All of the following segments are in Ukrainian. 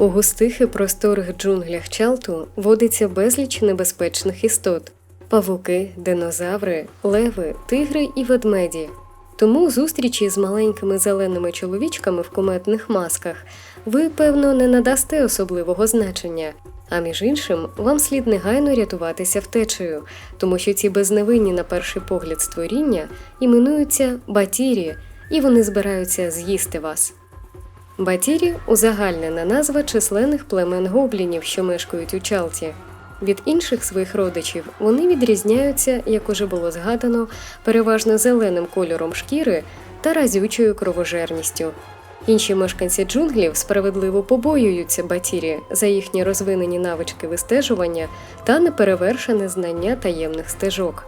У густих і просторих джунглях Чалту водиться безліч небезпечних істот: павуки, динозаври, леви, тигри і ведмеді. Тому зустрічі з маленькими зеленими чоловічками в куметних масках ви, певно, не надасте особливого значення. А між іншим, вам слід негайно рятуватися втечею, тому що ці безневинні на перший погляд створіння іменуються батірі, і вони збираються з'їсти вас. Батірі узагальнена назва численних племен гоблінів, що мешкають у Чалті. Від інших своїх родичів вони відрізняються, як уже було згадано, переважно зеленим кольором шкіри та разючою кровожерністю. Інші мешканці джунглів справедливо побоюються батірі за їхні розвинені навички вистежування та неперевершене знання таємних стежок.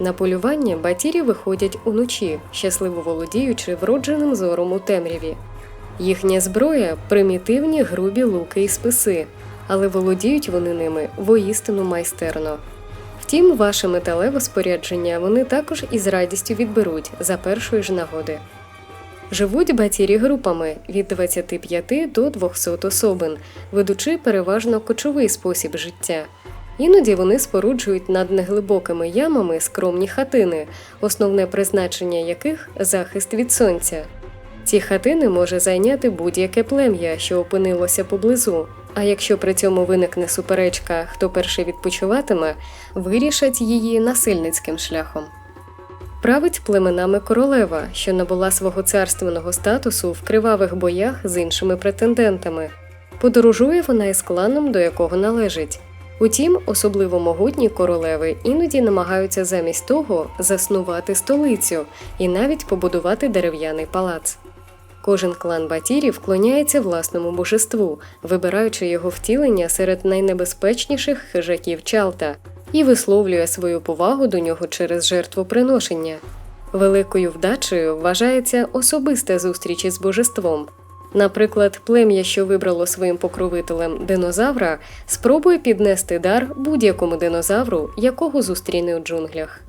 На полювання батірі виходять уночі, щасливо володіючи вродженим зором у темряві. Їхня зброя примітивні грубі луки і списи, але володіють вони ними воістину майстерно. Втім, ваше металеве спорядження вони також із радістю відберуть за першої ж нагоди. Живуть батірі групами від 25 до 200 особин, ведучи переважно кочовий спосіб життя. Іноді вони споруджують над неглибокими ямами скромні хатини, основне призначення яких захист від сонця. Ці хатини може зайняти будь-яке плем'я, що опинилося поблизу. А якщо при цьому виникне суперечка, хто перший відпочиватиме, вирішать її насильницьким шляхом. Править племенами королева, що набула свого царственного статусу в кривавих боях з іншими претендентами. Подорожує вона із кланом, до якого належить. Утім, особливо могутні королеви іноді намагаються замість того заснувати столицю і навіть побудувати дерев'яний палац. Кожен клан Батірів вклоняється власному божеству, вибираючи його втілення серед найнебезпечніших хижаків Чалта, і висловлює свою повагу до нього через жертвоприношення. Великою вдачею вважається особиста зустріч із божеством. Наприклад, плем'я, що вибрало своїм покровителем динозавра, спробує піднести дар будь-якому динозавру, якого зустріне у джунглях.